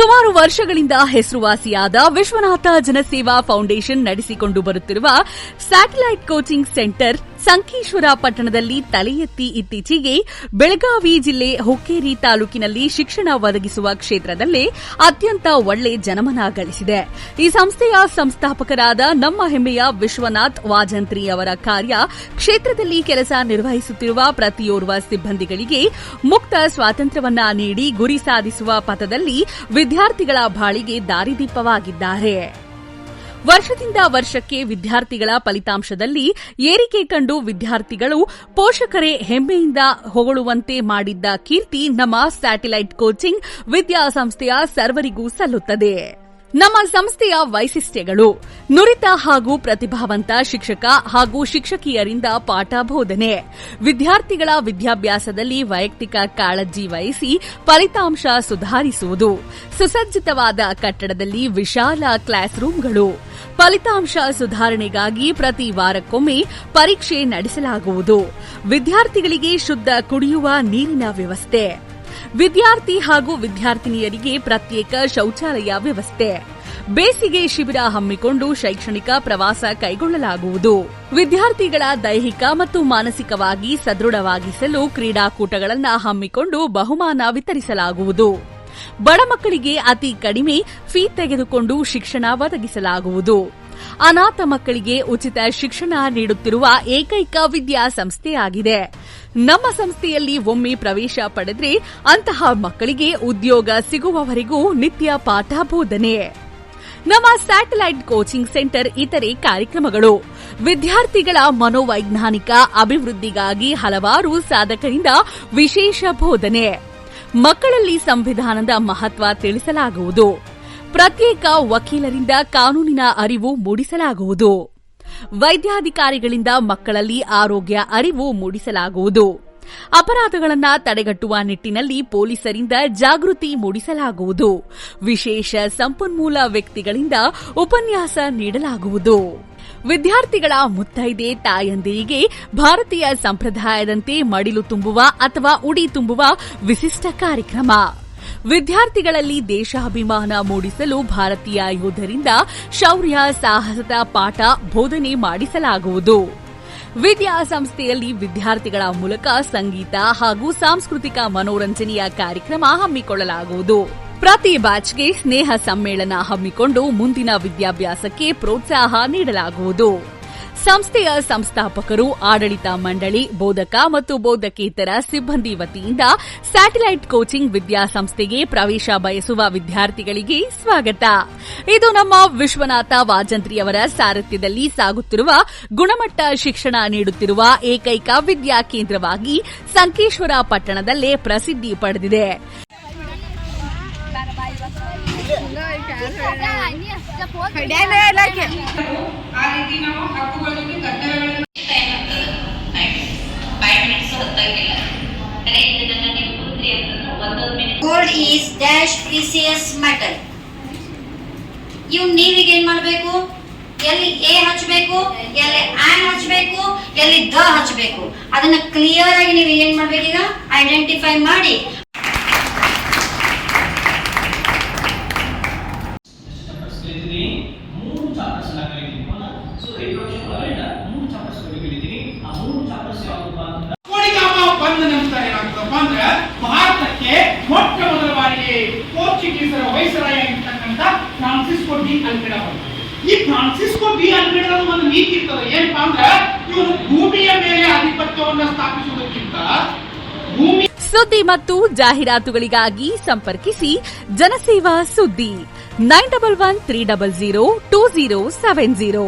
ಸುಮಾರು ವರ್ಷಗಳಿಂದ ಹೆಸರುವಾಸಿಯಾದ ವಿಶ್ವನಾಥ ಜನಸೇವಾ ಫೌಂಡೇಶನ್ ನಡೆಸಿಕೊಂಡು ಬರುತ್ತಿರುವ ಸ್ಯಾಟಲೈಟ್ ಕೋಚಿಂಗ್ ಸೆಂಟರ್ ಸಂಕೇಶ್ವರ ಪಟ್ಟಣದಲ್ಲಿ ತಲೆ ಎತ್ತಿ ಇತ್ತೀಚೆಗೆ ಬೆಳಗಾವಿ ಜಿಲ್ಲೆ ಹುಕ್ಕೇರಿ ತಾಲೂಕಿನಲ್ಲಿ ಶಿಕ್ಷಣ ಒದಗಿಸುವ ಕ್ಷೇತ್ರದಲ್ಲೇ ಅತ್ಯಂತ ಒಳ್ಳೆ ಜನಮನ ಗಳಿಸಿದೆ. ಈ ಸಂಸ್ಥೆಯ ಸಂಸ್ಥಾಪಕರಾದ ನಮ್ಮ ಹೆಮ್ಮೆಯ ವಿಶ್ವನಾಥ್ ವಾಜಂತ್ರಿ ಅವರ ಕಾರ್ಯ ಕ್ಷೇತ್ರದಲ್ಲಿ ಕೆಲಸ ನಿರ್ವಹಿಸುತ್ತಿರುವ ಪ್ರತಿಯೋರ್ವ ಸಿಬ್ಬಂದಿಗಳಿಗೆ ಮುಕ್ತ ಸ್ವಾತಂತ್ರ್ಯವನ್ನ ನೀಡಿ ಗುರಿ ಸಾಧಿಸುವ ಪಥದಲ್ಲಿ ವಿದ್ಯಾರ್ಥಿಗಳ ಬಾಳಿಗೆ ದಾರಿದೀಪವಾಗಿದ್ದಾರೆ. ವರ್ಷದಿಂದ ವರ್ಷಕ್ಕೆ ವಿದ್ಯಾರ್ಥಿಗಳ ಫಲಿತಾಂಶದಲ್ಲಿ ಏರಿಕೆ ಕಂಡು ವಿದ್ಯಾರ್ಥಿಗಳು ಪೋಷಕರೇ ಹೆಮ್ಮೆಯಿಂದ ಹೊಗಳುವಂತೆ ಮಾಡಿದ್ದ ಕೀರ್ತಿ ನಮ್ಮ ಸ್ಯಾಟಲೈಟ್ ಕೋಚಿಂಗ್ ವಿದ್ಯಾಸಂಸ್ಥೆಯ ಸರ್ವರಿಗೂ ಸಲ್ಲುತ್ತದೆ. ನಮ್ಮ ಸಂಸ್ಥೆಯ ವೈಶಿಷ್ಟ್ಯಗಳು, ನುರಿತ ಹಾಗೂ ಪ್ರತಿಭಾವಂತ ಶಿಕ್ಷಕ ಹಾಗೂ ಶಿಕ್ಷಕಿಯರಿಂದ ಪಾಠ ಬೋಧನೆ. ವಿದ್ಯಾರ್ಥಿಗಳ ವಿದ್ಯಾಭ್ಯಾಸದಲ್ಲಿ ವೈಯಕ್ತಿಕ ಕಾಳಜಿ ವಹಿಸಿ ಫಲಿತಾಂಶ ಸುಧಾರಿಸುವುದು. ಸುಸಜ್ಜಿತವಾದ ಕಟ್ಟಡದಲ್ಲಿ ವಿಶಾಲ ಕ್ಲಾಸ್ ರೂಂಗಳು ಫಲಿತಾಂಶ ಸುಧಾರಣೆಗಾಗಿ ಪ್ರತಿ ವಾರಕ್ಕೊಮ್ಮೆ ಪರೀಕ್ಷೆ ನಡೆಸಲಾಗುವುದು. ವಿದ್ಯಾರ್ಥಿಗಳಿಗೆ ಶುದ್ಧ ಕುಡಿಯುವ ನೀರಿನ ವ್ಯವಸ್ಥೆ. ವಿದ್ಯಾರ್ಥಿ ಹಾಗೂ ವಿದ್ಯಾರ್ಥಿನಿಯರಿಗೆ ಪ್ರತ್ಯೇಕ ಶೌಚಾಲಯ ವ್ಯವಸ್ಥೆ. ಬೇಸಿಗೆ ಶಿಬಿರ ಹಮ್ಮಿಕೊಂಡು ಶೈಕ್ಷಣಿಕ ಪ್ರವಾಸ ಕೈಗೊಳ್ಳಲಾಗುವುದು. ವಿದ್ಯಾರ್ಥಿಗಳ ದೈಹಿಕ ಮತ್ತು ಮಾನಸಿಕವಾಗಿ ಸದೃಢವಾಗಿಸಲು ಕ್ರೀಡಾಕೂಟಗಳನ್ನು ಹಮ್ಮಿಕೊಂಡು ಬಹುಮಾನ ವಿತರಿಸಲಾಗುವುದು. ಬಡ ಮಕ್ಕಳಿಗೆ ಅತಿ ಕಡಿಮೆ ಫೀ ತೆಗೆದುಕೊಂಡು ಶಿಕ್ಷಣ ಒದಗಿಸಲಾಗುವುದು. ಅನಾಥ ಮಕ್ಕಳಿಗೆ ಉಚಿತ ಶಿಕ್ಷಣ ನೀಡುತ್ತಿರುವ ಏಕೈಕ ವಿದ್ಯಾಸಂಸ್ಥೆಯಾಗಿದೆ. ನಮ್ಮ ಸಂಸ್ಥೆಯಲ್ಲಿ ಒಮ್ಮೆ ಪ್ರವೇಶ ಪಡೆದ್ರೆ ಅಂತಹ ಮಕ್ಕಳಿಗೆ ಉದ್ಯೋಗ ಸಿಗುವವರೆಗೂ ನಿತ್ಯ ಪಾಠ ಬೋಧನೆ. ನಮ್ಮ ಸ್ಯಾಟಲೈಟ್ ಕೋಚಿಂಗ್ ಸೆಂಟರ್ ಇತರೆ ಕಾರ್ಯಕ್ರಮಗಳು. ವಿದ್ಯಾರ್ಥಿಗಳ ಮನೋವೈಜ್ಞಾನಿಕ ಅಭಿವೃದ್ಧಿಗಾಗಿ ಹಲವಾರು ಸಾಧಕರಿಂದ ವಿಶೇಷ ಬೋಧನೆ. ಮಕ್ಕಳಲ್ಲಿ ಸಂವಿಧಾನದ ಮಹತ್ವ ತಿಳಿಸಲಾಗುವುದು. ಪ್ರತ್ಯೇಕ ವಕೀಲರಿಂದ ಕಾನೂನಿನ ಅರಿವು ಮೂಡಿಸಲಾಗುವುದು. ವೈದ್ಯಾಧಿಕಾರಿಗಳಿಂದ ಮಕ್ಕಳಲ್ಲಿ ಆರೋಗ್ಯ ಅರಿವು ಮೂಡಿಸಲಾಗುವುದು. ಅಪರಾಧಗಳನ್ನು ತಡೆಗಟ್ಟುವ ನಿಟ್ಟಿನಲ್ಲಿ ಪೊಲೀಸರಿಂದ ಜಾಗೃತಿ ಮೂಡಿಸಲಾಗುವುದು. ವಿಶೇಷ ಸಂಪನ್ಮೂಲ ವ್ಯಕ್ತಿಗಳಿಂದ ಉಪನ್ಯಾಸ ನೀಡಲಾಗುವುದು. ವಿದ್ಯಾರ್ಥಿಗಳ ಮುತ್ತೈದೆ ತಾಯಂದಿರಿಗೆ ಭಾರತೀಯ ಸಂಪ್ರದಾಯದಂತೆ ಮಡಿಲು ತುಂಬುವ ಅಥವಾ ಉಡಿ ತುಂಬುವ ವಿಶಿಷ್ಟ ಕಾರ್ಯಕ್ರಮ. ವಿದ್ಯಾರ್ಥಿಗಳಲ್ಲಿ ದೇಶಾಭಿಮಾನ ಮೂಡಿಸಲು ಭಾರತೀಯ ಯೋಧರಿಂದ ಶೌರ್ಯ, ಸಾಹಸದ ಪಾಠ ಬೋಧನೆ ಮಾಡಿಸಲಾಗುವುದು. ವಿದ್ಯಾಸಂಸ್ಥೆಯಲ್ಲಿ ವಿದ್ಯಾರ್ಥಿಗಳ ಮೂಲಕ ಸಂಗೀತ ಹಾಗೂ ಸಾಂಸ್ಕೃತಿಕ ಮನೋರಂಜನೆಯ ಕಾರ್ಯಕ್ರಮ ಹಮ್ಮಿಕೊಳ್ಳಲಾಗುವುದು. ಪ್ರತಿ ಬ್ಯಾಚ್ಗೆ ಸ್ನೇಹ ಸಮ್ಮೇಳನ ಹಮ್ಮಿಕೊಂಡು ಮುಂದಿನ ವಿದ್ಯಾಭ್ಯಾಸಕ್ಕೆ ಪ್ರೋತ್ಸಾಹ ನೀಡಲಾಗುವುದು. ಸಂಸ್ಥೆಯ ಸಂಸ್ಥಾಪಕರು, ಆಡಳಿತ ಮಂಡಳಿ, ಬೋಧಕ ಮತ್ತು ಬೋಧಕೇತರ ಸಿಬ್ಬಂದಿ ವತಿಯಿಂದ ಸ್ಯಾಟಲೈಟ್ ಕೋಚಿಂಗ್ ವಿದ್ಯಾಸಂಸ್ಥೆಗೆ ಪ್ರವೇಶ ಬಯಸುವ ವಿದ್ಯಾರ್ಥಿಗಳಿಗೆ ಸ್ವಾಗತ. ಇದು ನಮ್ಮ ವಿಶ್ವನಾಥ ವಾಜಂತ್ರಿಯವರ ಸಾರಥ್ಯದಲ್ಲಿ ಸಾಗುತ್ತಿರುವ ಗುಣಮಟ್ಟ ಶಿಕ್ಷಣ ನೀಡುತ್ತಿರುವ ಏಕೈಕ ವಿದ್ಯಾ ಕೇಂದ್ರವಾಗಿ ಸಂಕೇಶ್ವರ ಪಟ್ಟಣದಲ್ಲೇ ಪ್ರಸಿದ್ಧಿ ಪಡೆದಿದೆ. ಆ ರೀತಿ ನಾವು ಹಕ್ಕುಗಳಿಗೆ ಕರ್ತವ್ಯಗಳನ್ನು gold is dash precious metal ಇವ್ ನೀರಿಗೆ ಏನ್ ಮಾಡ್ಬೇಕು? ಎಲ್ಲಿ ಎ ಹಚ್ಚಬೇಕು ಎಲ್ಲಿ ಆನ್ ಹಚ್ಚಬೇಕು ಎಲ್ಲಿ ದ ಹಚ್ಚಬೇಕು ಅದನ್ನ ಕ್ಲಿಯರ್ ಆಗಿ ನೀವು ಏನ್ ಮಾಡ್ಬೇಕೀಗ? ಐಡೆಂಟಿಫೈ ಮಾಡಿ. ಭಾರತಕ್ಕೆ ಮೊಟ್ಟ ಮೊದಲ ಬಾರಿಗೆ ಪೋರ್ಚುಗೀಸರ ಈ ನೀತಿ ಇವನು ಭೂಮಿಯ ಮೇಲೆ ಸ್ಥಾಪಿಸುವುದಕ್ಕಿಂತ ಭೂಮಿ ಸುದ್ದಿ ಮತ್ತು ಜಾಹೀರಾತುಗಳಿಗಾಗಿ ಸಂಪರ್ಕಿಸಿ Janaseva Suddi nine double one three double zero two zero seven zero.